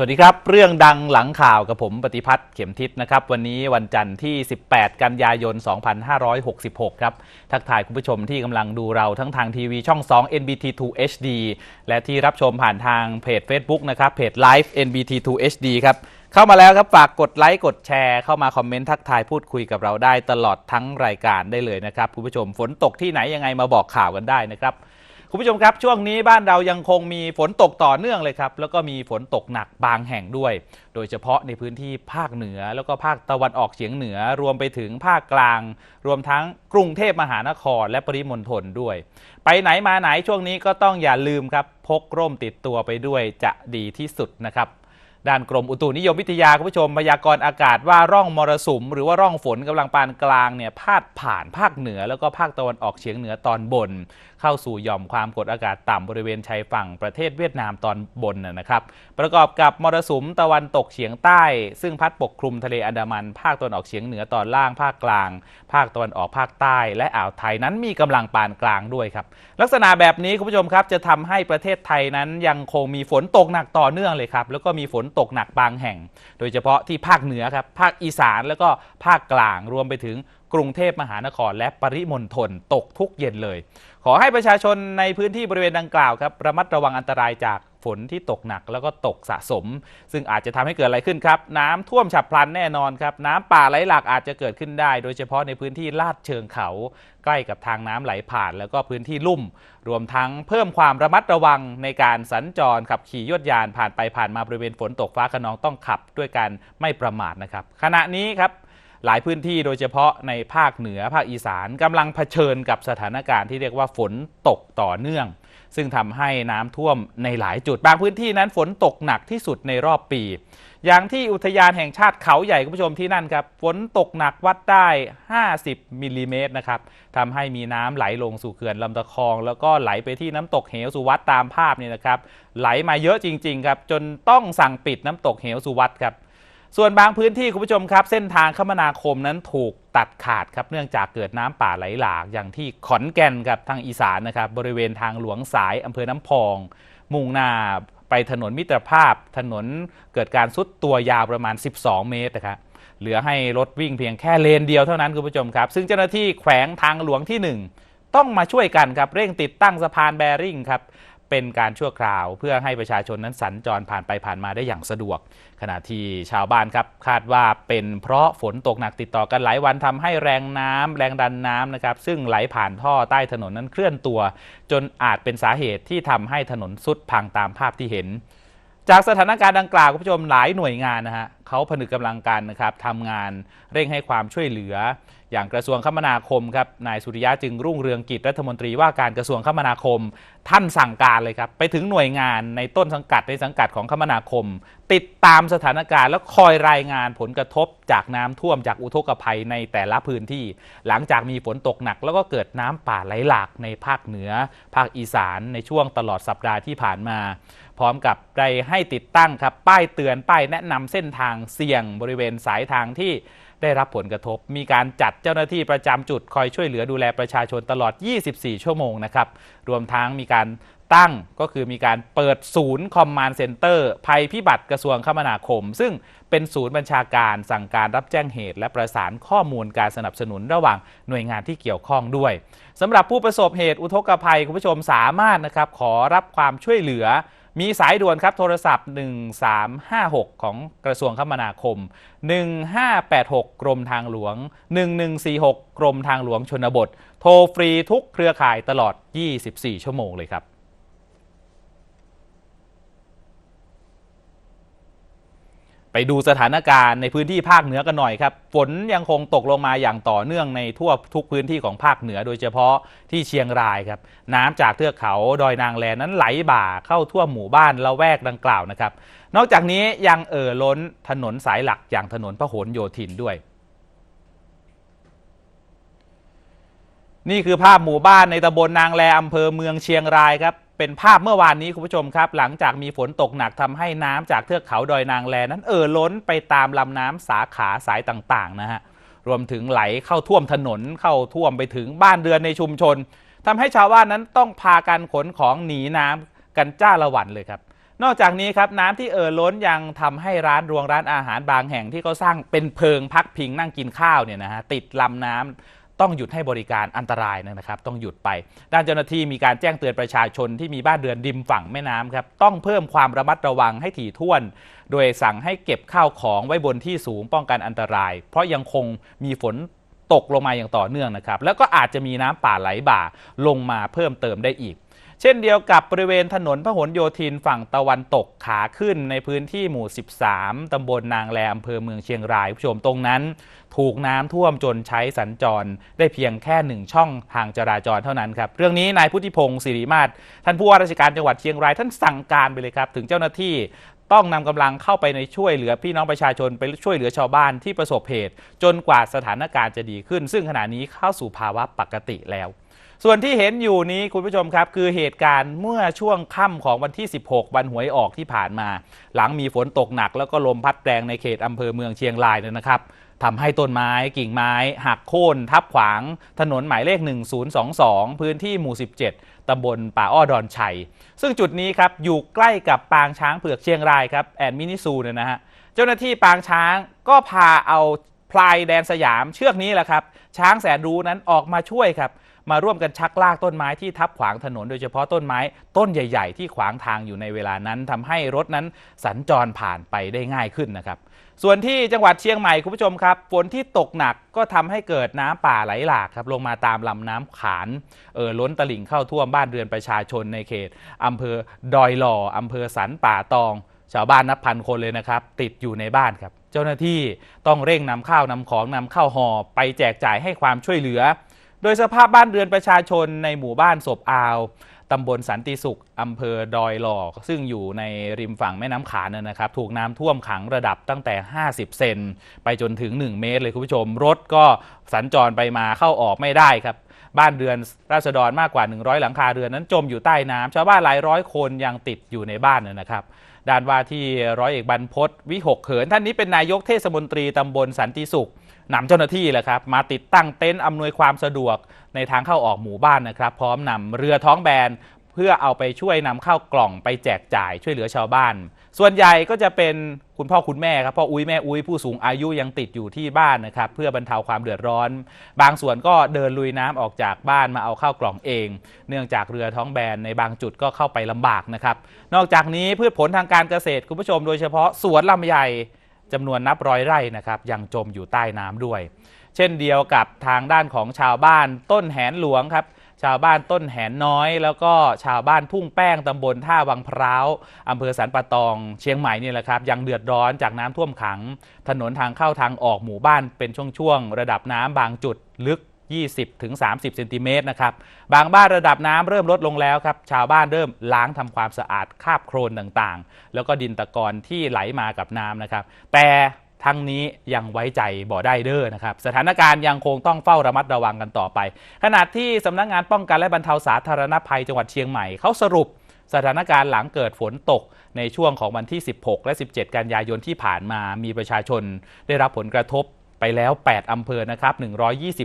วัสดีครับ เรื่องดังหลังข่าวกับผมปฏิพัฒน์เข็มทิศนะครับ วันนี้วันจันทร์ที่ 18 กันยายน 2566 ครับ ทักทายคุณผู้ชมที่กำลังดูเราทั้งทางทีวีช่อง 2 NBT2 HD และที่รับชมผ่านทางเพจ Facebook นะครับเพจ Live NBT2 HD ครับเข้ามาแล้วครับฝากกดไลค์กดแชร์เข้ามาคอมเมนต์ทักทายพูดคุยกับเราได้ตลอดทั้งรายการได้เลยนะครับคุณผู้ชมฝนตกที่ไหนยังไงมาบอกข่าวกันได้นะครับ คุณผู้ชมครับช่วงนี้บ้านเรายังคงมีฝนตกต่อเนื่องเลยครับแล้วก็มีฝนตกหนักบางแห่งด้วย โดยเฉพาะในพื้นที่ภาคเหนือ แล้วก็ภาคตะวันออกเฉียงเหนือ รวมไปถึงภาคกลาง รวมทั้งกรุงเทพมหานคร และปริมณฑลด้วย ไปไหนมาไหนช่วงนี้ก็ต้องอย่าลืมครับพกร่มติดตัวไปด้วยจะดีที่สุดนะครับด้านกรมอุตุนิยมวิทยาคุณผู้ชมพยากรณ์อากาศว่าร่องมรสุม หรือว่าร่องฝนกำลังปานกลางเนี่ยพาดผ่านภาคเหนือแล้วก็ภาคตะวันออกเฉียงเหนือตอนบน เข้าสู่หย่อมความกดอากาศต่ำบริเวณชายฝั่งประเทศเวียดนามตอนบนนะนะครับประกอบกับมรสุมตะวันตกเฉียงใต้ ซึ่งพัดปกคลุมทะเลอันดามัน ภาคตะวันออกเฉียงเหนือตอนล่างภาคกลาง ภาคตะวันออกภาคใต้ และอ่าวไทยนั้นมีกำลังปานกลางด้วยครับลักษณะแบบนี้คุณผู้ชมครับจะทำให้ประเทศไทยนั้นยังคงมีฝนตกหนักต่อเนื่องเลยครับแล้วก็มีฝนตกหนักบางแห่ง โดยเฉพาะที่ภาคเหนือครับภาคอีสานแล้วก็ภาคกลางรวมไปถึง กรุงเทพมหานคร และปริมณฑลตกทุกเย็นเลย ขอให้ประชาชนในพื้นที่บริเวณดังกล่าวครับระมัดระวังอันตรายจากฝนที่ตกหนักแล้วก็ตกสะสม ซึ่งอาจจะทำให้เกิดอะไรขึ้นครับ น้ำท่วมฉับพลันแน่นอนครับ น้ำป่าไหลหลากอาจจะเกิดขึ้นได้ โดยเฉพาะในพื้นที่ลาดเชิงเขา ใกล้กับทางน้ำไหลผ่าน แล้วก็พื้นที่ลุ่ม รวมทั้งเพิ่มความระมัดระวังในการสัญจรขับขี่ยวดยานผ่านไปผ่านมาบริเวณฝนตกฟ้าขนองต้องขับด้วยการไม่ประมาทนะครับขณะนี้ครับ หลายพื้นที่โดยเฉพาะในภาคเหนือภาคอีสานกำลังเผชิญกับสถานการณ์ที่เรียกว่าฝนตกต่อเนื่อง ซึ่งทำให้น้ำท่วมในหลายจุด บางพื้นที่นั้นฝนตกหนักที่สุดในรอบปี อย่างที่อุทยานแห่งชาติเขาใหญ่คุณผู้ชมที่นั่นครับฝนตกหนักวัดได้ 50มิลลิเมตรนะครับทำให้มีน้ำไหลลงสู่เขื่อนลำตะคอง แล้วก็ไหลไปที่น้ำตกเหวสุวัตตามภาพนี่นะครับ ไหลมาเยอะจริง ๆ ครับ จนต้องสั่งปิดน้ำตกเหวสุวัตครับ ส่วนบางพื้นที่คุณผู้ชมครับ เส้นทางคมนาคมนั้นถูกตัดขาดครับเนื่องจากเกิดน้ำป่าไหลหลากอย่างที่ขอนแก่นครับทางอีสานนะครับบริเวณทางหลวงสายอำเภอน้ำพอง มุ่งหน้าไปถนนมิตรภาพ ถนนเกิดการซุดตัวยาวประมาณ 12 เมตรนะครับเหลือให้รถวิ่งเพียงแค่เลนเดียวเท่านั้นคุณผู้ชมครับ ซึ่งเจ้าหน้าที่แขวงทางหลวงที่ 1 ต้องมาช่วยกันครับเร่งติดตั้งสะพานแบริ่งครับ เป็นการชั่วคราวเพื่อให้ประชาชนนั้นสัญจรผ่านไปผ่านมาได้อย่างสะดวก ขณะที่ชาวบ้านครับคาดว่าเป็นเพราะฝนตกหนักติดต่อกันหลายวันทำให้แรงน้ำแรงดันน้ำนะครับซึ่งไหลผ่านท่อใต้ถนนนั้นเคลื่อนตัว จนอาจเป็นสาเหตุที่ทำให้ถนนสุดพังตามภาพที่เห็น จากสถานการณ์ดังกล่าวคุณผู้ชมหลายหน่วยงานนะฮะเขาผนึกกำลังกันนะครับทำงานเร่งให้ความช่วยเหลือ อย่างกระทรวงคมนาคมครับนายสุริยะจึงรุ่งเรืองกิจรัฐมนตรีว่าการกระทรวงคมนาคม ท่านสั่งการเลยครับ ไปถึงหน่วยงานในต้นสังกัดในสังกัดของคมนาคม ติดตามสถานการณ์ แล้วคอยรายงานผลกระทบจากน้ำท่วมจากอุทกภัยในแต่ละพื้นที่ หลังจากมีฝนตกหนัก แล้วก็เกิดน้ำป่าไหลหลากในภาคเหนือ ภาคอีสานในช่วงตลอดสัปดาห์ที่ผ่านมา พร้อมกับได้ให้ติดตั้งครับป้ายเตือนป้ายแนะนำเส้นทางเสี่ยงบริเวณสายทางที่ ได้รับผลกระทบ มีการจัดเจ้าหน้าที่ประจำจุดคอยช่วยเหลือดูแลประชาชนตลอด 24 ชั่วโมงนะครับ รวมทั้งมีการตั้งก็คือมีการเปิดศูนย์คอมมานด์เซ็นเตอร์ภัยพิบัติกระทรวงคมนาคม ซึ่งเป็นศูนย์บัญชาการสั่งการรับแจ้งเหตุ และประสานข้อมูลการสนับสนุนระหว่างหน่วยงานที่เกี่ยวข้องด้วยสำหรับผู้ประสบเหตุอุทกภัยคุณผู้ชมสามารถนะครับขอรับความช่วยเหลือ มีสายด่วนครับโทรศัพท์ 1356 ของกระทรวงคมนาคม 1586 กรมทางหลวง 1146 กรมทางหลวงชนบท โทรฟรีทุกเครือข่ายตลอด 24 ชั่วโมงเลยครับ ไปดูสถานการณ์ในพื้นที่ภาคเหนือกันหน่อยครับ ฝนยังคงตกลงมาอย่างต่อเนื่องในทั่วทุกพื้นที่ของภาคเหนือ โดยเฉพาะที่เชียงรายครับ น้ำจากเทือกเขาดอยนางแลนั้นไหลบ่าเข้าทั่วหมู่บ้านละแวกดังกล่าวนะครับ นอกจากนี้ยังเอ่อล้นถนนสายหลักอย่างถนนพหลโยธินด้วยนี่คือภาพหมู่บ้านในตำบลนางแลอำเภอเมืองเชียงรายครับ เป็นภาพเมื่อวานนี้คุณผู้ชมครับ หลังจากมีฝนตกหนักทำให้น้ำจากเทือกเขาดอยนางแลนั้นเอ่อล้นไปตามลำน้ำสาขาสายต่างๆนะฮะรวมถึงไหลเข้าท่วมถนนเข้าท่วมไปถึงบ้านเรือนในชุมชนทำให้ชาวบ้านนั้นต้องพากันขนของหนีน้ำกันจ้าละวันเลยครับ นอกจากนี้ครับน้ำที่เอ่อล้นยังทำให้ร้านรวงร้านอาหารบางแห่งที่เขาสร้างเป็นเพิงพักพิงนั่งกินข้าวเนี่ยนะฮะติดลำน้ำ ต้องหยุดให้บริการอันตรายนะครับ ต้องหยุดไป ด้านเจ้าหน้าที่มีการแจ้งเตือนประชาชนที่มีบ้านเรือนริมฝั่งแม่น้ำครับต้องเพิ่มความระมัดระวังให้ถี่ถ้วน โดยสั่งให้เก็บข้าวของไว้บนที่สูงป้องกันอันตราย เพราะยังคงมีฝนตกลงมาอย่างต่อเนื่องนะครับ แล้วก็อาจจะมีน้ำป่าไหลบ่าลงมาเพิ่มเติมได้อีก เช่นเดียวกับบริเวณถนนพหลโยธินฝั่งตะวันตกขาขึ้นในพื้นที่หมู่ 13 ตำบลนางแลอำเภอเมืองเชียงรายผู้ชมตรงนั้น ถูกน้ำท่วมจนใช้สัญจร ได้เพียงแค่หนึ่งช่องทางจราจรเท่านั้นครับ เรื่องนี้นายพุทธิพงศ์สิริมาศท่านผู้ว่าราชการจังหวัดเชียงรายท่านสั่งการไปเลยครับ ถึงเจ้าหน้าที่ต้องนำกำลังเข้าไปในช่วยเหลือพี่น้องประชาชนไปช่วยเหลือชาวบ้านที่ประสบเหตุ จนกว่าสถานการณ์จะดีขึ้น ซึ่งขณะนี้เข้าสู่ภาวะปกติแล้ว ส่วนที่เห็นอยู่นี้คุณผู้ชมครับ คือเหตุการณ์เมื่อช่วงค่ำของวันที่ 16 วันหวยออกที่ผ่านมา หลังมีฝนตกหนัก แล้วก็ลมพัดแรงในเขตอำเภอเมืองเชียงรายเนี่ยนะครับทำให้ต้นไม้กิ่งไม้หักโค่นทับขวาง ถนนหมายเลข 1022 พื้นที่หมู่ 17 ตำบลป่าอ้อดอนชัย ซึ่งจุดนี้ครับอยู่ใกล้กับปางช้างเผือกเชียงรายครับแอนมินิซูเนี่ยนะฮะเจ้าหน้าที่ปางช้างก็พาเอาพลายแดนสยามเชือกนี้แหละครับ ช้างแสนรู้นั้นออกมาช่วยครับ มาร่วมกันชักลากต้นไม้ที่ทับขวางถนนโดยเฉพาะต้นไม้ต้นใหญ่ ๆ ที่ขวางทางอยู่ในเวลานั้นทำให้รถนั้นสัญจรผ่านไปได้ง่ายขึ้นนะครับ ส่วนที่จังหวัดเชียงใหม่คุณผู้ชมครับฝนที่ตกหนักก็ทำให้เกิดน้ำป่าไหลหลากครับลงมาตามลำน้ำขานเออล้นตลิ่งเข้าท่วมบ้านเรือนประชาชนในเขตอำเภอดอยหล่ออำเภอสันป่าตอง ชาวบ้านนับพันคนเลยนะครับ ติดอยู่ในบ้านครับ เจ้าหน้าที่ต้องเร่งนำข้าวนำของนำเข้าห่อไปแจกจ่ายให้ความช่วยเหลือ โดยสภาพบ้านเรือนประชาชนในหมู่บ้านศพอาวตำบลสันติสุขอำเภอดอยหลอก ซึ่งอยู่ในริมฝั่งแม่น้ำขานนนะครับ ถูกน้ำท่วมขังระดับตั้งแต่ 50 เซนไปจนถึง 1 เมตรเลยคุณผู้ชม รถก็สัญจรไปมาเข้าออกไม่ได้ครับ บ้านเรือนราษฎรมากกว่า 100 หลังคาเรือนนั้นจมอยู่ใต้น้ำชาวบ้านหลายร้อยคนยังติดอยู่ในบ้านนนะครับด้านว่าที่ร้อยเอกบรรพศวิหกเขิน ท่านนี้เป็นนายกเทศมนตรีตำบลสันติสุข นำเจ้าหน้าที่แหละครับมาติดตั้งเต็นท์อำนวยความสะดวกในทางเข้าออกหมู่บ้านนะครับ พร้อมนำเรือท้องแบนเพื่อเอาไปช่วยนำเข้ากล่องไปแจกจ่ายช่วยเหลือชาวบ้าน ส่วนใหญ่ก็จะเป็นคุณพ่อคุณแม่ครับพ่ออุ้ยแม่อุ้ยผู้สูงอายุยังติดอยู่ที่บ้านนะครับ เพื่อบรรเทาความเดือดร้อน บางส่วนก็เดินลุยน้ำออกจากบ้านมาเอาเข้ากล่องเอง เนื่องจากเรือท้องแบนในบางจุดก็เข้าไปลำบากนะครับ นอกจากนี้พืชผลทางการเกษตรคุณผู้ชมโดยเฉพาะสวนลำไย จำนวนนับร้อยไร่นะครับยังจมอยู่ใต้น้ำด้วย เช่นเดียวกับทางด้านของชาวบ้านต้นแหนหลวงครับชาวบ้านต้นแหนน้อย แล้วก็ชาวบ้านทุ่งแป้งตำบลท่าวังพร้าวอำเภอสันปะตอง เชียงใหม่นี่แหละครับ ยังเดือดร้อนจากน้ำท่วมขัง ถนนทางเข้าทางออกหมู่บ้านเป็นช่วงๆระดับน้ำบางจุดลึก 20ถึง30 เซนติเมตรนะครับ บางบ้านระดับน้ำเริ่มลดลงแล้วครับ ชาวบ้านเริ่มล้างทำความสะอาดคราบโครนต่างๆ แล้วก็ดินตะกอนที่ไหลมากับน้ำนะครับ แต่ทั้งนี้ยังไว้ใจบ่ได้เด้อนะครับ สถานการณ์ยังคงต้องเฝ้าระมัดระวังกันต่อไป ขณะที่สำนักงงานป้องกันและบรรเทาสาธารณภัยจังหวัดเชียงใหม่เขาสรุปสถานการณ์หลังเกิดฝนตกในช่วงของวันที่ 16 และ 17 กันยายนที่ผ่านมามีประชาชนได้รับผลกระทบ ไปแล้ว 8 อำเภอนะครับ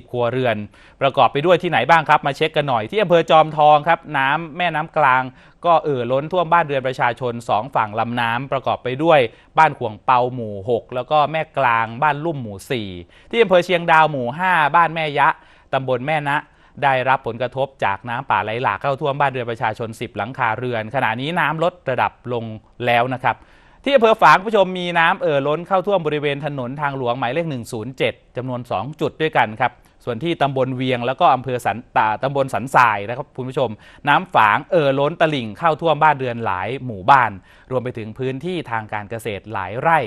120 ครัวเรือน ประกอบไปด้วยที่ไหนบ้างครับ มาเช็คกันหน่อยที่อำเภอจอมทองครับ น้ำแม่น้ำกลาง ก็เอ่อล้นท่วมบ้านเรือนประชาชน 2 ฝั่งลำน้ำประกอบไปด้วยบ้านขวงเปาหมู่ 6 แล้วก็แม่กลางบ้านลุ่มหมู่ 4 ที่อำเภอเชียงดาวหมู่ 5 บ้านแม่ยะตำบลแม่นะได้รับผลกระทบจากน้ำป่าไหลหลากเข้าท่วมบ้านเรือนประชาชน 10 หลังคาเรือน ขณะนี้น้ำลดระดับลงแล้วนะครับ ที่อำเภอฝางผู้ชมมีน้ำเอ่อล้นเข้าท่วมบริเวณถนนทางหลวงหมายเลข 107จำนวน 2 จุดด้วยกันครับ ส่วนที่ตำบลเวียงแล้วก็อำเภอสันตาตำบลสันทรายนะครับคุณผู้ชม น้ำฝางเอ่อล้นตลิ่งเข้าท่วมบ้านเรือนหลายหมู่บ้าน รวมไปถึงพื้นที่ทางการเกษตรหลายไร่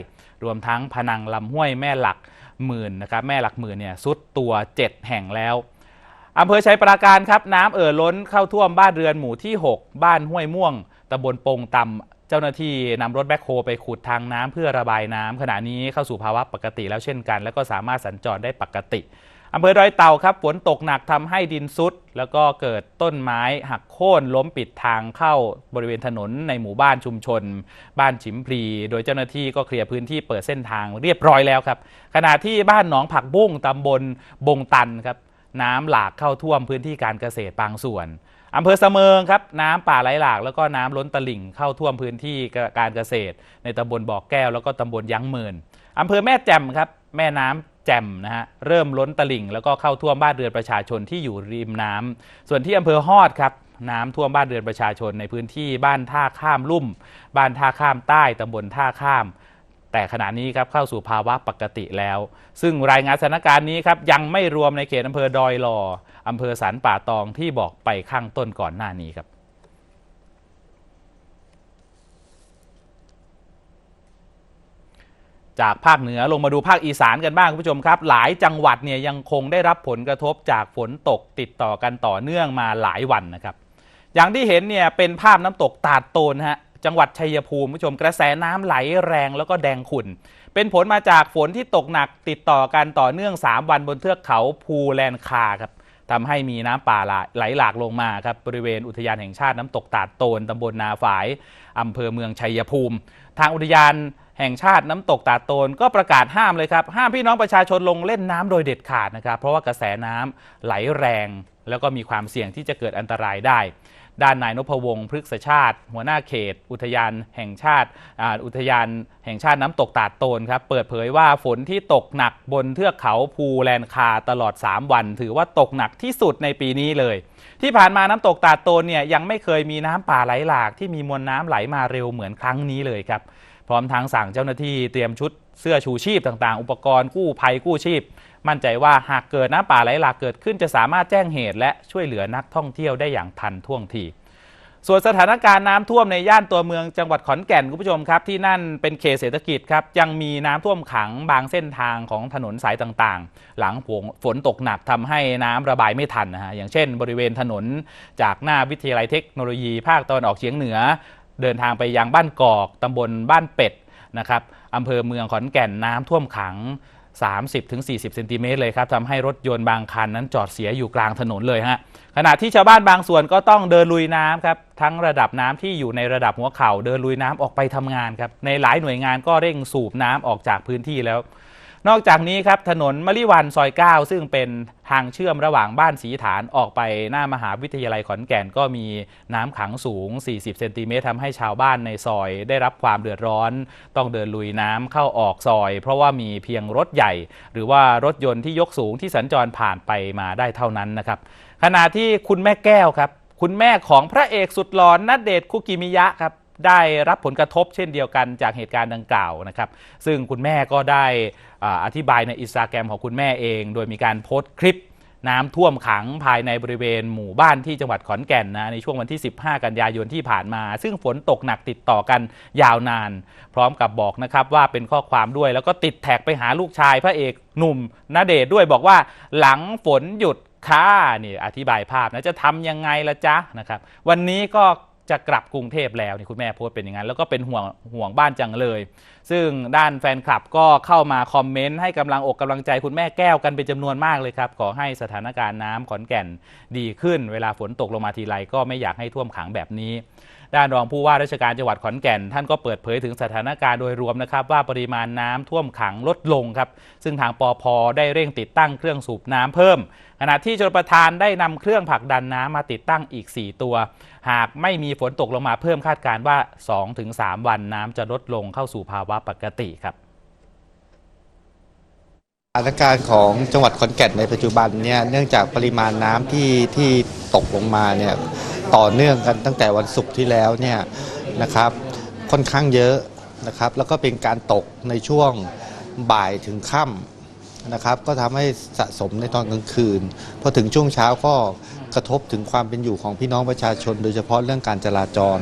รวมทั้งพนังลำห้วยแม่หลักหมื่นนะครับแม่หลักหมื่นเนี่ยซุดตัว 7 แห่งแล้วอำเภอชัยปราการครับน้ำเอ่อล้นเข้าท่วมบ้านเรือนหมู่ที่ 6 บ้านห้วยม่วงตำบลปงตำ เจ้าหน้าที่นำรถแบ็คโฮไปขุดทางน้ำเพื่อระบายน้ำขณะนี้เข้าสู่ภาวะปกติแล้วเช่นกัน แล้วก็สามารถสัญจรได้ปกติอำเภอดอยเต่าครับฝนตกหนักทำให้ดินซุด แล้วก็เกิดต้นไม้หักโค่นล้มปิดทางเข้าบริเวณถนนในหมู่บ้านชุมชน บ้านฉิมพลี โดยเจ้าหน้าที่ก็เคลียร์พื้นที่เปิดเส้นทางเรียบร้อยแล้วครับ ขณะที่บ้านหนองผักบุ้งตำบลบงตันครับน้ำหลากเข้าท่วมพื้นที่การเกษตรบางส่วน อำเภอเสมิงครับน้ำป่าไหลหลาก แล้วก็น้ำล้นตลิ่งเข้าท่วมพื้นที่การเกษตร ในตำบลบ่อแก้วแล้วก็ตำบลยั้งเมินอำเภอแม่แจ่มครับแม่น้ำแจ่มนะฮะเริ่มล้นตลิ่ง แล้วก็เข้าท่วมบ้านเรือนประชาชนที่อยู่ริมน้ำส่วนที่อำเภอฮอดครับน้ำท่วมบ้านเรือนประชาชนในพื้นที่บ้านท่าข้ามลุ่ม บ้านท่าข้ามใต้ตำบลท่าข้าม แต่ขณะนี้ครับเข้าสู่ภาวะปกติแล้ว ซึ่งรายงานสถานการณ์นี้ครับยังไม่รวมในเขตอำเภอดอยหลออำเภอสันป่าตองที่บอกไปข้างต้นก่อนหน้านี้ครับจากภาคเหนือลงมาดูภาคอีสานกันบ้างคุณผู้ชมครับ หลายจังหวัดเนี่ยยังคงได้รับผลกระทบจากฝนตกติดต่อกันต่อเนื่องมาหลายวันนะครับ อย่างที่เห็นเนี่ยเป็นภาพน้ำตกตาดโตนฮะ จังหวัดชัยภูมิผู้ชมกระแสน้ำไหลแรงแล้วก็แดงขุ่น เป็นผลมาจากฝนที่ตกหนักติดต่อกันต่อเนื่อง 3 วันบนเทือกเขาภูแลนคาครับทำให้มีน้ำป่าไหลหลากลงมาครับบริเวณอุทยานแห่งชาติน้ำตกตาดโตนตำบลนาฝายอำเภอเมืองชัยภูมิ ทางอุทยานแห่งชาติน้ำตกตาโตนก็ประกาศห้ามเลยครับ ห้ามพี่น้องประชาชนลงเล่นน้ำโดยเด็ดขาดนะครับ เพราะว่ากระแสน้ำไหลแรง แล้วก็มีความเสี่ยงที่จะเกิดอันตรายได้ ด้านนายนพวงศ์พฤกษชาติ หัวหน้าเขต อุทยานแห่งชาติอุทยานแห่งชาติน้ำตกตาดโตนครับเปิดเผยว่าฝนที่ตกหนักบนเทือกเขาภูแลนคาตลอด 3 วัน ถือว่าตกหนักที่สุดในปีนี้เลย ที่ผ่านมาน้ำตกตาดโตนเนี่ยยังไม่เคยมีน้ำป่าไหลหลากที่มีมวลน้ำไหลมาเร็วเหมือนครั้งนี้เลยครับพร้อมทั้งสั่งเจ้าหน้าที่เตรียมชุดเสื้อชูชีพต่างๆ อุปกรณ์กู้ภัยกู้ชีพ มั่นใจว่าหากเกิดน้ำป่าไหลหลากเกิดขึ้นจะสามารถแจ้งเหตุและช่วยเหลือนักท่องเที่ยวได้อย่างทันท่วงทีส่วนสถานการณ์น้ำท่วมในย่านตัวเมืองจังหวัดขอนแก่นคุณผู้ชมครับ ที่นั่นเป็นเขตเศรษฐกิจครับยังมีน้ำท่วมขังบางเส้นทางของถนนสายต่างๆ หลังฝนตกหนักทำให้น้ำระบายไม่ทันนะฮะอย่างเช่น บริเวณถนนจากหน้าวิทยาลัยเทคโนโลยี ภาคตะวันออกเฉียงเหนือ เดินทางไปยังบ้านกอกตำบลบ้านเป็ดนะครับอำเภอเมืองขอนแก่นน้ำท่วมขัง 30-40เซนติเมตรเลยครับทำให้รถยนต์บางคันนั้นจอดเสียอยู่กลางถนนเลยฮะขณะที่ชาวบ้านบางส่วนก็ต้องเดินลุยน้ำครับทั้งระดับน้ำที่อยู่ในระดับหัวเข่าเดินลุยน้ำออกไปทำงานครับในหลายหน่วยงานก็เร่งสูบน้ำออกจากพื้นที่แล้ว นอกจากนี้ครับถนนมะลิวันซอย 9 ซึ่งเป็นทางเชื่อมระหว่างบ้านสีฐานออกไปหน้ามหาวิทยาลัยขอนแก่นก็มีน้ำขังสูง 40 เซนติเมตรทำให้ชาวบ้านในซอยได้รับความเดือดร้อน ต้องเดินลุยน้ำเข้าออกซอย เพราะว่ามีเพียงรถใหญ่ หรือว่ารถยนต์ที่ยกสูงที่สัญจรผ่านไปมาได้เท่านั้นนะครับขณะที่คุณแม่แก้วครับ คุณแม่ของพระเอกสุดหลอนนัดเดชคุกิมิยะครับ ได้รับผลกระทบเช่นเดียวกันจากเหตุการณ์ดังกล่าวนะครับ ซึ่งคุณแม่ก็ได้อธิบายในอินสตาแกรมของคุณแม่เอง โดยมีการโพสต์คลิปน้ำท่วมขังภายในบริเวณหมู่บ้านที่จังหวัดขอนแก่นนะในช่วงวันที่ 15 กันยายนที่ผ่านมา ซึ่งฝนตกหนักติดต่อกันยาวนาน พร้อมกับบอกนะครับว่าเป็นข้อความด้วยแล้วก็ติดแท็กไปหาลูกชายพระเอกหนุ่มนาเดชด้วยบอกว่าหลังฝนหยุดค่ะนี่อธิบายภาพนะจะทำยังไงละจ๊ะนะครับ วันนี้ก็ จะกลับกรุงเทพแล้วนี่คุณแม่โพสต์เป็นอย่างนั้น แล้วก็เป็นห่วงห่วงบ้านจังเลย ซึ่งด้านแฟนคลับก็เข้ามาคอมเมนต์ให้กำลังอกกำลังใจคุณแม่แก้วกันเป็นจำนวนมากเลยครับ ขอให้สถานการณ์น้ำขอนแก่นดีขึ้น เวลาฝนตกลงมาทีไรก็ไม่อยากให้ท่วมขังแบบนี้ ด้านรองผู้ว่าราชการจังหวัดขอนแก่น ท่านก็เปิดเผยถึงสถานการณ์โดยรวมนะครับ ว่าปริมาณน้ำท่วมขังลดลงครับ ซึ่งทางปอพได้เร่งติดตั้งเครื่องสูบน้ำเพิ่ม ขณะที่ชลประทานได้นำเครื่องผลักดันน้ำมาติดตั้งอีก 4 ตัว หากไม่มีฝนตกลงมาเพิ่มคาดการณ์ว่า 2-3 วันน้ำจะลดลงเข้าสู่ภาวะปกติครับสถานการณ์ของจังหวัดขอนแก่นในปัจจุบันเนี่ยเนื่องจากปริมาณน้ำที่ที่ตกลงมาเนี่ย ต่อเนื่องกันตั้งแต่วันศุกร์ที่แล้วเนี่ยนะครับค่อนข้างเยอะนะครับแล้วก็เป็นการตกในช่วงบ่ายถึงค่ำนะครับก็ทำให้สะสมในตอนกลางคืนพอถึงช่วงเช้าก็กระทบถึงความเป็นอยู่ของพี่น้องประชาชน โดยเฉพาะเรื่องการจราจร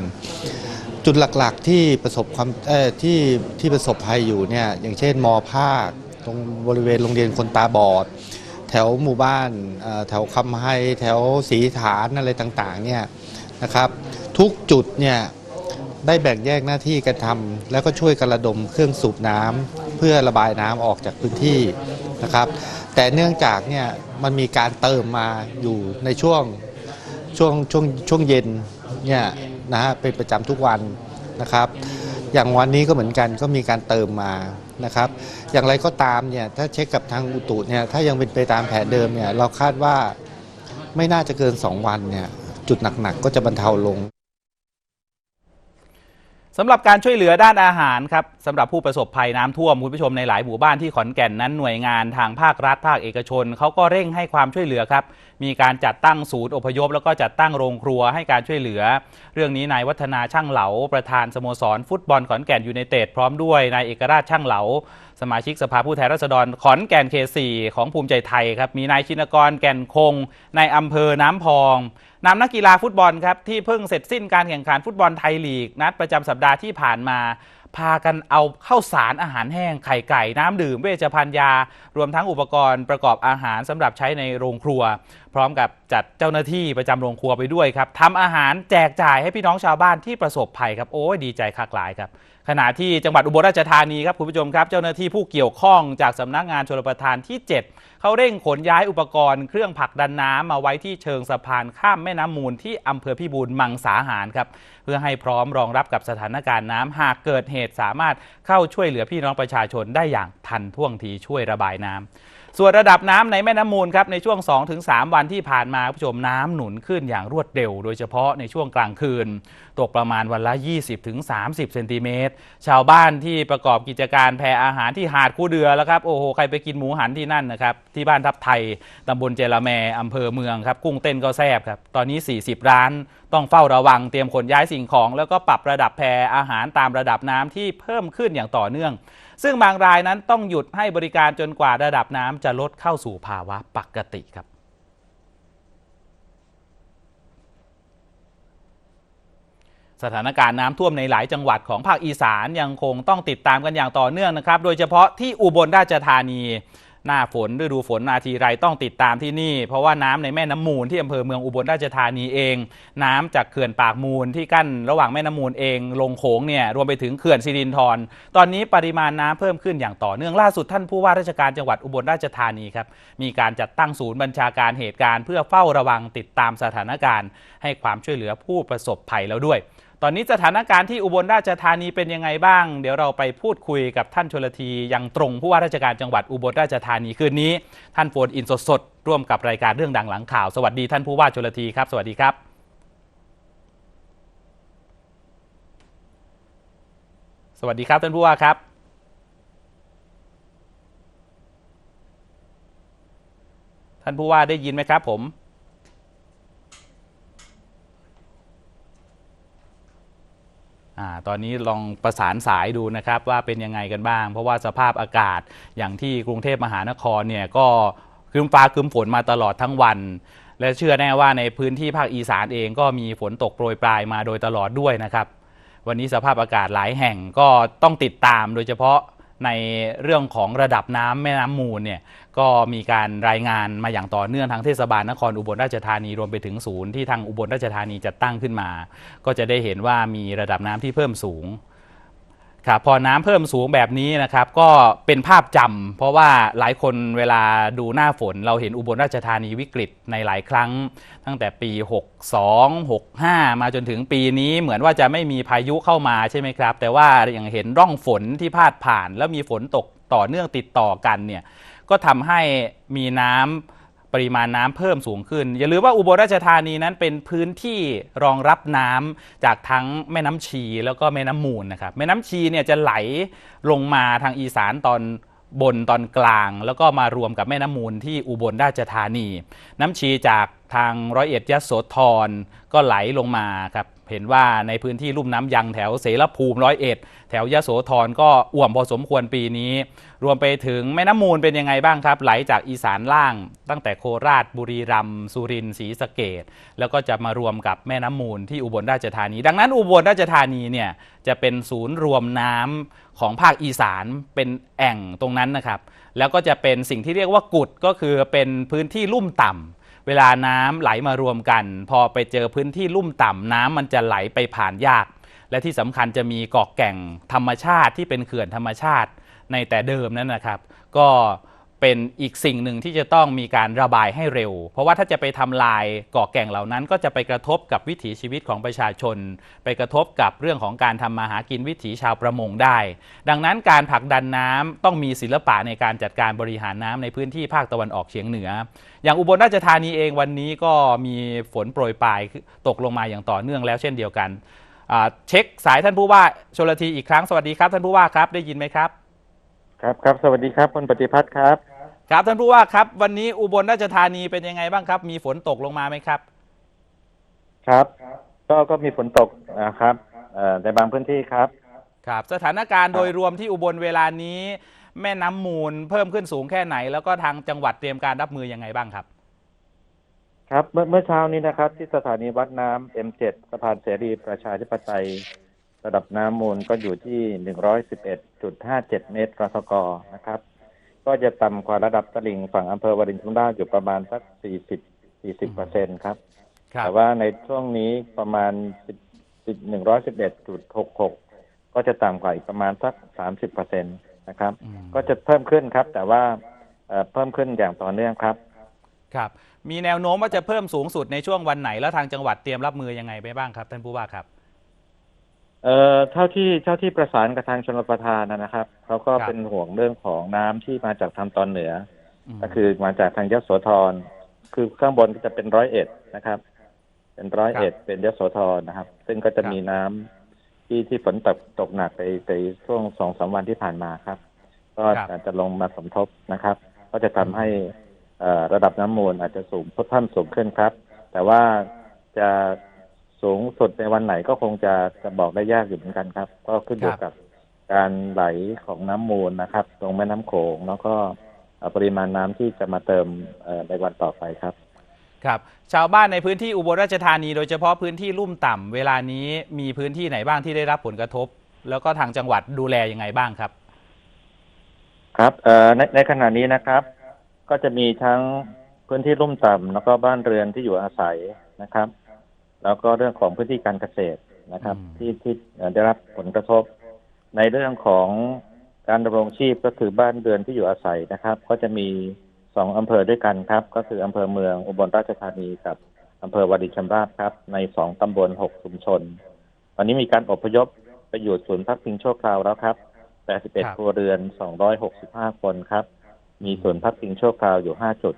จุดหลักๆที่ประสบความเอ่อที่ที่ประสบภัยอยู่เนี่ยอย่างเช่นมภาคตรงบริเวณโรงเรียนคนตาบอด แถวหมู่บ้านแถวคำไฮแถวสีฐานอะไรต่างๆเนี่ยนะครับทุกจุดเนี่ยได้แบ่งแยกหน้าที่กันทำแล้วก็ช่วยกันระดมเครื่องสูบน้ำเพื่อระบายน้ำออกจากพื้นที่นะครับแต่เนื่องจากเนี่ยมันมีการเติมมาอยู่ในช่วงช่วงช่วงช่วงเย็นเนี่ยนะฮะเป็นประจำทุกวันนะครับ อย่างวันนี้ก็เหมือนกันก็มีการเติมมา นะครับ อย่างไรก็ตามเนี่ยถ้าเช็คกับทางอุตุเนี่ยถ้ายังเป็นไปตามแผนเดิมเนี่ยเราคาดว่าไม่น่าจะเกิน 2 วันเนี่ยจุดหนักๆก็จะบรรเทาลง สำหรับการช่วยเหลือด้านอาหารครับสำหรับผู้ประสบภัยน้ำท่วมคุณผู้ชมในหลายหมู่บ้านที่ขอนแก่นนั้นหน่วยงานทางภาครัฐภาคเอกชนเขาก็เร่งให้ความช่วยเหลือครับ มีการจัดตั้งศูนย์อพยพ แล้วก็จัดตั้งโรงครัวให้การช่วยเหลือ เรื่องนี้นายวัฒนาช่างเหลาประธานสโมสร ฟุตบอลขอนแก่นยูไนเต็ดพร้อมด้วยนายเอกราชช่างเหลา สมาชิกสภาผู้แทนราษฎรขอนแก่นเขตสี่ของภูมิใจไทยครับ มีนายชินกรแก่นคงนายอำเภอน้ำพองนำนักกีฬาฟุตบอลครับที่เพิ่งเสร็จสิ้นการแข่งขันฟุตบอลไทยลีก นัดประจำสัปดาห์ที่ผ่านมา พากันเอาเข้าวสารอาหารแห้งไข่ไก่ น้ำดื่มเวชภัณฑ์ยา รวมทั้งอุปกรณ์ประกอบอาหารสำหรับใช้ในโรงครัว พร้อมกับจัดเจ้าหน้าที่ประจำโรงครัวไปด้วยครับทำอาหารแจกจ่ายให้พี่น้องชาวบ้านที่ประสบภัยครับโอ้ยดีใจคักหลายครับ ขณะที่จังหวัดอุบลราชธานีครับคุณผู้ชมครับ เจ้าหน้าที่ผู้เกี่ยวข้องจากสำนักงานชลประทานที่ 7 เขาเร่งขนย้ายอุปกรณ์เครื่องผลักดันน้ำมาไว้ที่เชิงสะพานข้ามแม่น้ำมูลที่อำเภอพิบูลมังสาหารครับเพื่อให้พร้อมรองรับกับสถานการณ์น้ำหากเกิดเหตุสามารถเข้าช่วยเหลือพี่น้องประชาชนได้อย่างทันท่วงทีช่วยระบายน้ำ ส่วนระดับน้ำในแม่น้ำมูลครับในช่วง 2-3 วันที่ผ่านมาผู้ชมน้ำหนุนขึ้นอย่างรวดเร็ว โดยเฉพาะในช่วงกลางคืน ตกประมาณวันละ 20-30เซนติเมตรชาวบ้านที่ประกอบกิจการแพอาหารที่หาดคู่เดือแล้วครับโอ้โหใครไปกินหมูหันที่นั่นนะครับที่บ้านทับไทยตำบลเจรแมอำเภอเมืองครับกุ้งเต้นก็แซบครับตอนนี้ 40 ร้านต้องเฝ้าระวังเตรียมขนย้ายสิ่งของ แล้วก็ปรับระดับแพอาหารตามระดับน้ำที่เพิ่มขึ้นอย่างต่อเนื่อง ซึ่งบางรายนั้นต้องหยุดให้บริการจนกว่าระดับน้ำจะลดเข้าสู่ภาวะปกติครับสถานการณ์น้ำท่วมในหลายจังหวัดของภาคอีสานยังคงต้องติดตามกันอย่างต่อเนื่องนะครับ โดยเฉพาะที่อุบลราชธานี หน้าฝนฤดูฝนมาทีไรต้องติดตามที่นี่ เพราะว่าน้ำในแม่น้ำมูลที่อำเภอเมืองอุบลราชธานีเอง น้ำจากเขื่อนปากมูลที่กั้นระหว่างแม่น้ำมูลเองลงโขงเนี่ยรวมไปถึงเขื่อนสิรินธรตอนนี้ปริมาณน้ำเพิ่มขึ้นอย่างต่อเนื่องล่าสุดท่านผู้ว่าราชการจังหวัดอุบลราชธานีครับมีการจัดตั้งศูนย์บัญชาการเหตุการณ์ เพื่อเฝ้าระวังติดตามสถานการณ์ ให้ความช่วยเหลือผู้ประสบภัยแล้วด้วยตอนนี้สถานการณ์ที่อุบลราชธานีเป็นยังไงบ้าง เดี๋ยวเราไปพูดคุยกับท่านชลทียังตรงผู้ว่าราชการจังหวัดอุบลราชธานีคืนนี้ ท่านโฟนอินสดๆร่วมกับรายการเรื่องดังหลังข่าว สวัสดีท่านผู้ว่าชลทีครับ สวัสดีครับ สวัสดีครับท่านผู้ว่าครับท่านผู้ว่าได้ยินไหมครับผม อ่าตอนนี้ลองประสานสายดูนะครับว่าเป็นยังไงกันบ้าง เพราะว่าสภาพอากาศอย่างที่กรุงเทพมหานครเนี่ยก็คืมฟ้าคืมฝนมาตลอดทั้งวัน และเชื่อแน่ว่าในพื้นที่ภาคอีสานเองก็มีฝนตกโปรยปลายมาโดยตลอดด้วยนะครับ วันนี้สภาพอากาศหลายแห่งก็ต้องติดตามโดยเฉพาะ ในเรื่องของระดับน้ำแม่น้ำมูลเนี่ยก็มีการรายงานมาอย่างต่อเนื่องทางเทศบาลนครอุบลราชธานีรวมไปถึงศูนย์ที่ทางอุบลราชธานีจัดตั้งขึ้นมา ก็จะได้เห็นว่ามีระดับน้ำที่เพิ่มสูง ครับพอน้ำเพิ่มสูงแบบนี้นะครับก็เป็นภาพจำเพราะว่าหลายคนเวลาดูหน้าฝน เราเห็นอุบลราชธานีวิกฤตในหลายครั้ง ตั้งแต่ปี 62 65 มาจนถึงปีนี้เหมือนว่าจะไม่มีพายุเข้ามาใช่ไหมครับ แต่ว่าอย่างเห็นร่องฝนที่พาดผ่าน แล้วมีฝนตกต่อเนื่องติดต่อกันเนี่ยก็ทำให้มีน้ำ ปริมาณน้ำเพิ่มสูงขึ้น อย่าลืมว่าอุบลราชธานีนั้นเป็นพื้นที่รองรับน้ำจากทั้งแม่น้ำชีแล้วก็แม่น้ำมูลนะครับแม่น้ำชีเนี่ยจะไหลลงมาทางอีสานตอนบนตอนกลาง แล้วก็มารวมกับแม่น้ำมูลที่อุบลราชธานี น้ำชีจากทางร้อยเอ็ดยโสธรก็ไหลลงมาครับ เห็นว่าในพื้นที่ลุ่มน้ำยังแถวเสรภูมิร้อยเอ็ดแถวยโสธรก็อ่วมพอสมควรปีนี้ รวมไปถึงแม่น้ำมูลเป็นยังไงบ้างครับ ไหลจากอีสานล่าง ตั้งแต่โคราชบุรีรัมย์สุรินทร์ศรีสะเกดแล้วก็จะมารวมกับแม่น้ำมูลที่อุบลราชธานี ดังนั้นอุบลราชธานีเนี่ยจะเป็นศูนย์รวมน้ำของภาคอีสานเป็นแอ่งตรงนั้นนะครับ แล้วก็จะเป็นสิ่งที่เรียกว่ากุดก็คือเป็นพื้นที่ลุ่มต่ำ เวลาน้ำไหลมารวมกัน พอไปเจอพื้นที่ลุ่มต่ำน้ำมันจะไหลไปผ่านยาก และที่สำคัญจะมีเกาะแก่งธรรมชาติที่เป็นเขื่อนธรรมชาติในแต่เดิมนั้นนะครับ ก็เป็นอีกสิ่งหนึ่งที่จะต้องมีการระบายให้เร็ว เพราะว่าถ้าจะไปทำลายเกาะแก่งเหล่านั้น ก็จะไปกระทบกับวิถีชีวิตของประชาชน ไปกระทบกับเรื่องของการทำมาหากินวิถีชาวประมงได้ ดังนั้นการผลักดันน้ำต้องมีศิลปะในการจัดการบริหารน้ำในพื้นที่ภาคตะวันออกเฉียงเหนือ อย่างอุบลราชธานีเองวันนี้ก็มีฝนโปรยปลายตกลงมาอย่างต่อเนื่องแล้วเช่นเดียวกันอ่าเช็คสายท่านผู้ว่าชลทีอีกครั้งสวัสดีครับท่านผู้ว่าครับได้ยินไหมครับ ครับครับสวัสดีครับคุณปฏิพัฒน์ครับ ครับท่านผู้ว่าครับวันนี้อุบลราชธานีเป็นยังไงบ้างครับ มีฝนตกลงมาไหมครับ ครับ ก็ก็มีฝนตกนะครับเอ่อในบางพื้นที่ครับครับสถานการณ์โดยรวมที่อุบลเวลานี้ แม่น้ำมูลเพิ่มขึ้นสูงแค่ไหน แล้วก็ทางจังหวัดเตรียมการรับมือยังไงบ้างครับ ครับเมื่อเมื่อเช้านี้นะครับ ที่สถานีวัดน้ำ M7 สะพานเสรีประชาธิปไตย ระดับน้ำมูลก็อยู่ที่ 111.57 เมตรรสกนะครับ ก็จะต่ำกว่าระดับตลิ่งฝั่งอำเภอวารินชำราบอยู่ประมาณสัก 40 40เปอร์เซ็นต์ครับครับแต่ว่าในช่วงนี้ประมาณ111.66 ก็จะต่ำกว่าอีกประมาณสัก 30เปอร์เซ็นต์ นะครับอืมก็จะเพิ่มขึ้นครับ แต่ว่าเอ่อเพิ่มขึ้นอย่างต่อเนื่องครับครับ มีแนวโน้มว่าจะเพิ่มสูงสุดในช่วงวันไหนแล้วทางจังหวัดเตรียมรับมือยังไงไปบ้างครับท่านผู้ว่าครับเอ่อเท่าที่เท่าที่ประสานกับทางชนประทานนะนะครับเขาก็ครับเป็นห่วงเรื่องของน้ำที่มาจากทางตอนเหนือมอก็คือมาจากทางยโสธรคือข้างบนก็จะเป็นร้อยเอ็ดนะครับ เป็นร้อยเอ็ดเป็นยโสธรนะครับ ซึ่งก็จะมีน้ำ ที่ที่ฝนตกตกหนักไปไปช่วงสองสามวันที่ผ่านมาครับ ก็อาจจะลงมาสมทบนะครับ ก็จะทำให้เอ่อระดับน้ำมูลอาจจะสูงเพิ่มสูงขึ้นครับ แต่ว่าจะสูงสุดในวันไหนก็คงจะจะบอกได้ยากอยู่เหมือนกันครับ ก็ขึ้นอยู่กับการไหลของน้ำมูลนะครับ ลงแม่น้ำโขงแล้วก็เอ่อปริมาณน้ำที่จะมาเติมเอ่อในวันต่อไปครับ ครับชาวบ้านในพื้นที่อุบลราชธานี โดยเฉพาะพื้นที่ลุ่มต่ำเวลานี้มีพื้นที่ไหนบ้างที่ได้รับผลกระทบ แล้วก็ทางจังหวัดดูแลยังไงบ้างครับ ครับเอ่อในในขณะนี้นะครับ ก็จะมีทั้งพื้นที่ลุ่มต่ำแล้วก็บ้านเรือนที่อยู่อาศัยนะครับ แล้วก็เรื่องของพื้นที่การเกษตรนะครับอืมที่ที่เอ่อได้รับผลกระทบ ในเรื่องของการดำรงชีพก็คือบ้านเรือนที่อยู่อาศัยนะครับ ก็จะมี สองอำเภอด้วยกันครับ ก็คืออำเภอเมืองอุบลราชธานีกับอำเภอวารินชำราบครับ ในสองตำบลหกชุมชน วันนี้มีการอพยพไปอยู่ศูนย์พักพิงชั่วคราวแล้วครับครับ81ครัวเรือน265คนครับ มีศูนย์พักพิงชั่วคราวอยู่5จุด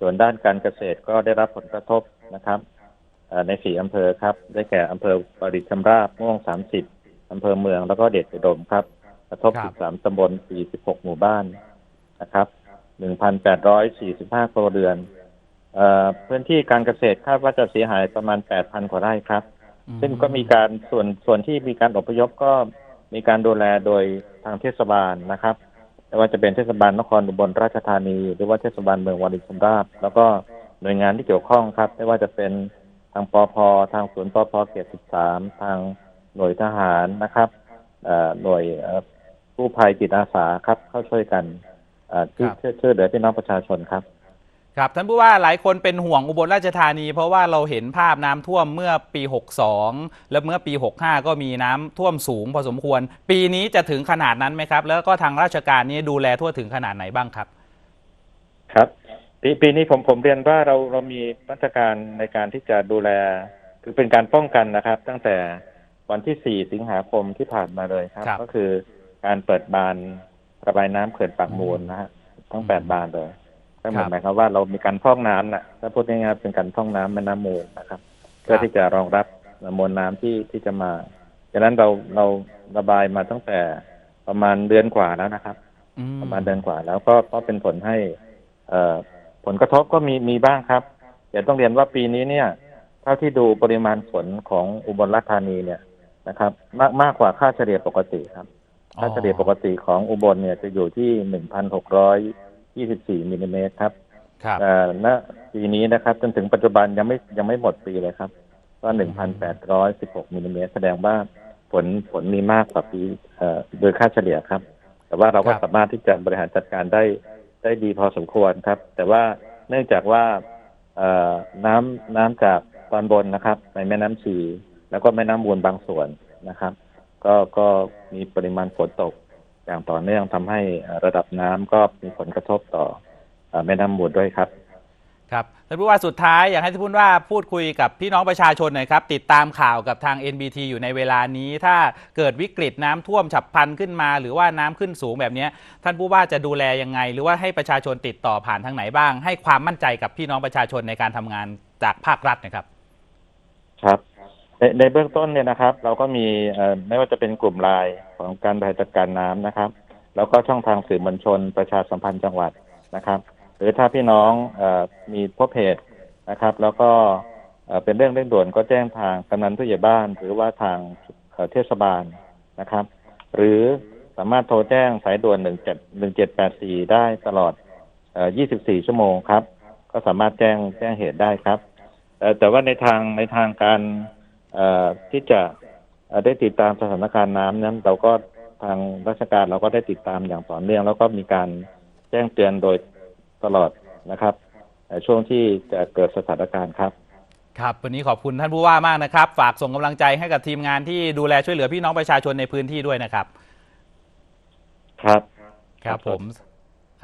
ส่วนด้านการเกษตรก็ได้รับผลกระทบนะครับเอ่อในสี่อำเภอครับ ได้แก่อำเภอปริชำราบม่วง30อำเภอเมืองแล้วก็เดชอุดมครับ กระทบครับ13ตำบล46หมู่บ้านนะครับ 1,845ครัวเรือนเอ่อพื้นที่การเกษตรคาดว่าจะเสียหายประมาณ8,000กว่าไร่ครับ ซึ่งก็มีการส่วนส่วนที่มีการอพยพก็มีการดูแลโดยทางเทศบาลนะครับไม่ว่าจะเป็นเทศบาลนครอุบลราชธานี หรือว่าเทศบาลเมืองวารินชำราบแล้วก็หน่วยงานที่เกี่ยวข้องครับ ไม่ว่าจะเป็นทางปอพทางศูนย์ปอพเขต13ทางหน่วยทหารนะครับเอ่อหน่วยเอ่อกู้ภัยจิตอาสาครับเข้าช่วยกันเอ่อ ที่ครับช่วยช่วยเหลือพี่น้องประชาชนครับ ครับท่านผู้ว่าหลายคนเป็นห่วงอุบลราชธานี เพราะว่าเราเห็นภาพน้ำท่วมเมื่อปี 62 แล้วเมื่อปี 65 ก็มีน้ำท่วมสูงพอสมควร ปีนี้จะถึงขนาดนั้นไหมครับ แล้วก็ทางราชการนี้ดูแลทั่วถึงขนาดไหนบ้างครับ ครับปีปีนี้ผมผมเรียนว่าเราเรามีมาตรการในการที่จะดูแล คือเป็นการป้องกันนะครับ ตั้งแต่วันที่ 4 สิงหาคมที่ผ่านมาเลยครับครับก็คือการเปิดบาน ระบายน้ำเขื่อนปากมูลนะฮะทั้ง8บานเลยก็เหมือนหมายความว่าเรามีการพร่องน้ำนะถ้าพูดง่ายๆเป็นการพร่องน้ำแม่น้ำมูลนะครับเพื่อที่จะรองรับมวลน้ำที่ที่จะมาดังนั้นเราเราระบายมาตั้งแต่ประมาณเดือนกว่าแล้วนะครับอืประมาณเดือนกว่าแล้วก็ก็เป็นผลให้ เอ่อผลกระทบก็มีมีบ้างครับแต่ต้องเรียนว่าปีนี้เนี่ย เท่าที่ดูปริมาณฝนของอุบลราชธานีเนี่ยนะครับ มากมากกว่าค่าเฉลี่ยปกติครับ ค่าเฉลี่ยปกติของอุบลเนี่ยจะอยู่ที่หนึ่งพันหกร้อยยี่สิบสี่มิลลิเมตรครับครับแต่ณปีนี้นะครับ จนถึงปัจจุบันยังไม่ยังไม่หมดปีเลยครับ ก็หนึ่งพันแปดร้อยสิบหกมิลลิเมตรแสดงว่าฝนฝนมีมากกว่าปีเอ่อโดยค่าเฉลี่ยครับ แต่ว่าเราก็ครับสามารถที่จะบริหารจัดการได้ได้ดีพอสมควรครับ แต่ว่าเนื่องจากว่าเอ่อน้ำน้ำจากตอนบนนะครับ ในแม่น้ำชีแล้วก็แม่น้ำมูลบางส่วนนะครับ ก็ก็มีปริมาณฝนตกอย่างต่อเนื่องทำให้เอ่อระดับน้ำก็มีผลกระทบต่อเอ่อแม่น้ำมูลด้วยครับ ครับท่านผู้ว่าสุดท้ายอยากให้ท่านผู้ว่าพูดคุยกับพี่น้องประชาชนหน่อยครับ ติดตามข่าวกับทาง NBT อยู่ในเวลานี้ ถ้าเกิดวิกฤตน้ำท่วมฉับพลันขึ้นมา หรือว่าน้ำขึ้นสูงแบบเนี้ยท่านผู้ว่าจะดูแลยังไง หรือว่าให้ประชาชนติดต่อผ่านทางไหนบ้าง ให้ความมั่นใจกับพี่น้องประชาชนในการทำงานจากภาครัฐนะครับ ครับ ในในเบื้องต้นเนี่ยนะครับ เราก็มีไม่ว่าจะเป็นกลุ่มไลน์ของการบริหารจัดการน้ำนะครับ แล้วก็ช่องทางสื่อมวลชนประชาสัมพันธ์จังหวัดนะครับ หรือถ้าพี่น้องอมีพบเหตุนะครับ แล้วก็เป็นเรื่องเร่งด่วนก็แจ้งทางกำนันผู้ใหญ่บ้าน หรือว่าทางเทศบาลนะครับ หรือสามารถโทรแจ้งสายด่วน 17 1784 ได้ตลอดเอ่อ24 ชั่วโมงครับ ก็สามารถแจ้งแจ้งเหตุได้ครับ แต่ว่าในทางในทางการ ที่จะเอ่อได้ติดตามสถานการณ์น้ำนั้นเราก็ทางราชการเราก็ได้ติดตามอย่างต่อเนื่อง แล้วก็มีการแจ้งเตือนโดยตลอดนะครับเอ่อช่วงที่จะเกิดสถานการณ์ครับ ครับ วันนี้ขอบคุณท่านผู้ว่ามากนะครับ ฝากส่งกำลังใจให้กับทีมงานที่ดูแลช่วยเหลือพี่น้องประชาชนในพื้นที่ด้วยนะครับ ครับ ครับผม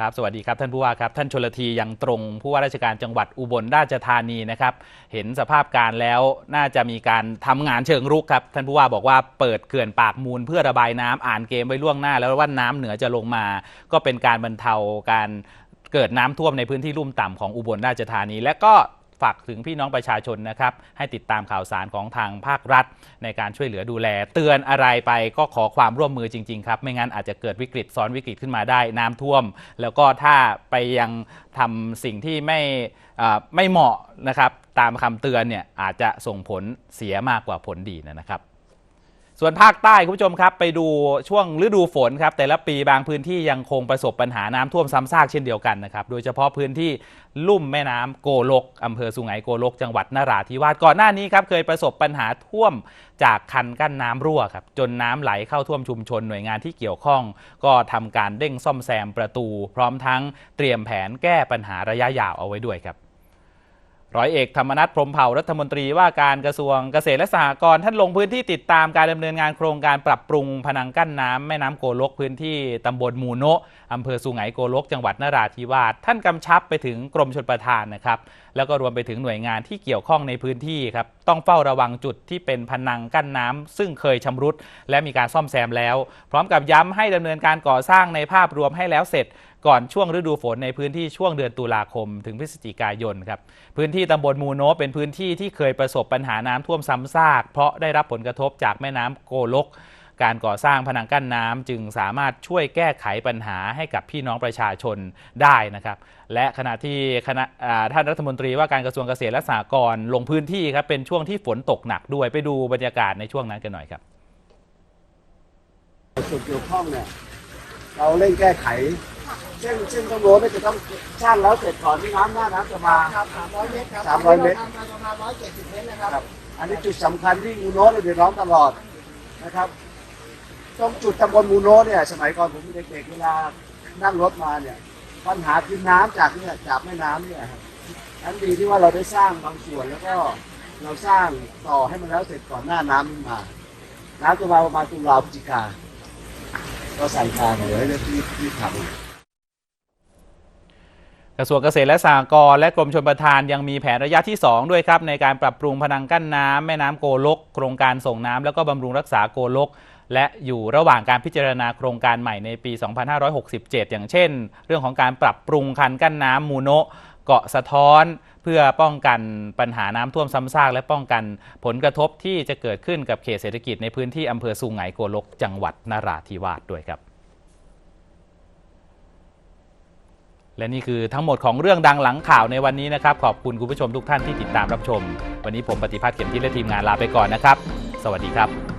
ครับสวัสดีครับท่านผู้ว่าครับท่านชลทียังตรงผู้ว่าราชการจังหวัดอุบลราชธานีนะครับเห็นสภาพการแล้วน่าจะมีการทำงานเชิงรุกครับท่านผู้ว่าบอกว่าเปิดเขื่อนปากมูลเพื่อระบายน้ำอ่านเกมไว้ล่วงหน้า แล้วว่าน้ำเหนือจะลงมา ก็เป็นการบรรเทาการเกิดน้ำท่วมในพื้นที่ลุ่มต่ำของอุบลราชธานี และก็ ฝากถึงพี่น้องประชาชนนะครับให้ติดตามข่าวสารของทางภาครัฐ ในการช่วยเหลือดูแล เตือนอะไรไปก็ขอความร่วมมือจริงๆครับไม่งั้นอาจจะเกิดวิกฤตซ้อนวิกฤตขึ้นมาได้น้ำท่วม แล้วก็ถ้าไปยังทำสิ่งที่ไม่ไม่เหมาะนะครับตามคำเตือนเนี่ยอาจจะส่งผลเสียมากกว่าผลดีนะครับ ส่วนภาคใต้คุณผู้ชมครับไปดูช่วงฤดูฝนครับแต่ละปีบางพื้นที่ยังคงประสบปัญหาน้ำท่วมซ้ำซากเช่นเดียวกันนะครับโดยเฉพาะพื้นที่ลุ่มแม่น้ำโกลกอำเภอสุไหงโกลก จังหวัดนราธิวาสก่อนหน้านี้ครับเคยประสบปัญหาท่วมจากคันกั้นน้ำรั่วครับจนน้ำไหลเข้าท่วมชุมชนหน่วยงานที่เกี่ยวข้อง ก็ทำการเร่งซ่อมแซมประตู พร้อมทั้งเตรียมแผนแก้ปัญหาระยะยาวเอาไว้ด้วยครับ ร้อยเอกธรรมนัฐพรมเผ่ารัฐมนตรีว่าการกระทรวงเกษตรและสหกรณ์ท่านลงพื้นที่ติดตามการดำเนินงานโครงการปรับปรุงพนังกั้นน้ำแม่น้ำโกลกพื้นที่ตำบลมูโนะอำเภอสุไหงโกลกจังหวัดนราธิวาสท่านกำชับไปถึงกรมชลประทานนะครับ แล้วก็รวมไปถึงหน่วยงานที่เกี่ยวข้องในพื้นที่ครับต้องเฝ้าระวังจุดที่เป็นพนังกั้นน้ำซึ่งเคยชำรุด และมีการซ่อมแซมแล้ว พร้อมกับย้ำให้ดำเนินการก่อสร้างในภาพรวมให้แล้วเสร็จ ก่อนช่วงฤดูฝนในพื้นที่ช่วงเดือนตุลาคม ถึงพฤศจิกายนครับพื้นที่ตำบลมูโนเป็นพื้นที่ที่เคยประสบปัญหาน้ำท่วมซ้ำซาก เพราะได้รับผลกระทบจากแม่น้ำโกลก การก่อสร้างพนังกั้นน้ำจึงสามารถช่วยแก้ไขปัญหาให้กับพี่น้องประชาชนได้นะครับ และขณะที่คณะท่านรัฐมนตรีว่าการกระทรวงเกษตรและสหกรณ์ลงพื้นที่ครับเป็นช่วงที่ฝนตกหนักด้วยไปดูบรรยากาศในช่วงนั้นกันหน่อยครับส่วนเกี่ยวข้องเนี่ยเราเร่งแก้ไข เช่นเช่นต้องรู้ว่าจะต้องสร้างแล้วเสร็จก่อนที่น้ำหน้าน้ำจะมา ครับ300เมตรครับ300เมตร ทำมาประมาณ170เมตรนะครับครับ อันนี้จุดสำคัญที่มูโนะเนี่ยเดือดร้อนตลอดนะครับ ตรงจุดตำบลมูโนะเนี่ย สมัยก่อนผมเป็นเด็กๆเวลานั่งรถมาเนี่ย ปัญหาคือน้ำจากเนี่ยจากแม่น้ำเนี่ยครับนั้นดีที่ว่าเราได้สร้างบางส่วนแล้วก็เราสร้างต่อให้มันแล้วเสร็จก่อนหน้าน้ำมันมา น้ำจะมาประมาณตุลาพฤศจิกาก็สั่งการเหลือให้ที่ที่ทำก ระทรวงเกษตรและสหกรณ์และกรมชลประทานยังมีแผนระยะที่ 2 ด้วยครับ ในการปรับปรุงพนังกั้นน้ำแม่น้ำโกลก โครงการส่งน้ำแล้วก็บำรุงรักษาโกลก และอยู่ระหว่างการพิจารณาโครงการใหม่ในปี 2567 อย่างเช่น เรื่องของการปรับปรุงคันกั้นน้ำมูโนะเกาะสะท้อนเพื่อป้องกันปัญหาน้ำท่วมซ้ำซากและป้องกันผลกระทบที่จะเกิดขึ้นกับเขตเศรษฐกิจในพื้นที่อำเภอสุไหงโกลก จังหวัดนราธิวาสด้วยครับ และนี่คือทั้งหมดของเรื่องดังหลังข่าวในวันนี้นะครับ ขอบคุณคุณผู้ชมทุกท่านที่ติดตามรับชม วันนี้ผมปฏิพัฒน์เข็มทิศและทีมงานลาไปก่อนนะครับ สวัสดีครับ